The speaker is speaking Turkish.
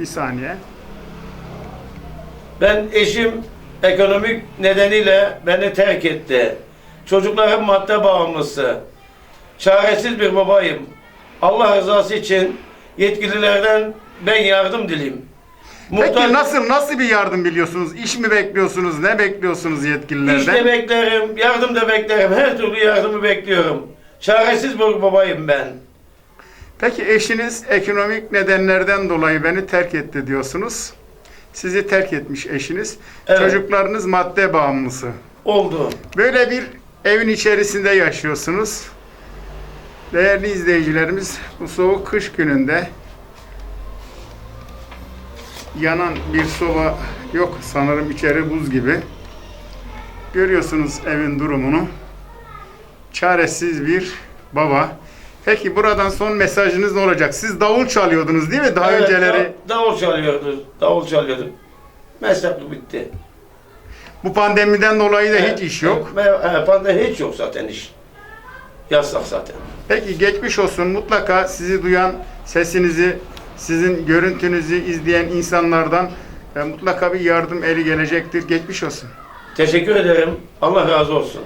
Bir saniye. Ben eşim ekonomik nedeniyle beni terk etti. Çocuklarım madde bağımlısı. Çaresiz bir babayım. Allah rızası için yetkililerden ben yardım dileyim. Peki Muhtaç- nasıl nasıl bir yardım biliyorsunuz? İş mi bekliyorsunuz? Ne bekliyorsunuz yetkililerden? İş de beklerim, yardım da beklerim. Her türlü yardımı bekliyorum. Çaresiz bir babayım ben. Peki eşiniz ekonomik nedenlerden dolayı beni terk etti diyorsunuz. Sizi terk etmiş eşiniz. Evet. Çocuklarınız madde bağımlısı. Oldu. Böyle bir evin içerisinde yaşıyorsunuz. Değerli izleyicilerimiz bu soğuk kış gününde yanan bir soba yok sanırım içeri buz gibi. Görüyorsunuz evin durumunu. Çaresiz bir baba. Peki buradan son mesajınız ne olacak? Siz davul çalıyordunuz değil mi daha Evet, önceleri? da- davul çalıyordu. Davul çalıyordum. Meslek bitti. Bu pandemiden dolayı da hiç iş yok. Evet, evet, pandemi hiç yok zaten iş. Yasak zaten. Peki geçmiş olsun. Mutlaka sizi duyan, sesinizi, sizin görüntünüzü izleyen insanlardan e, mutlaka bir yardım eli gelecektir. Geçmiş olsun. Teşekkür ederim. Allah razı olsun.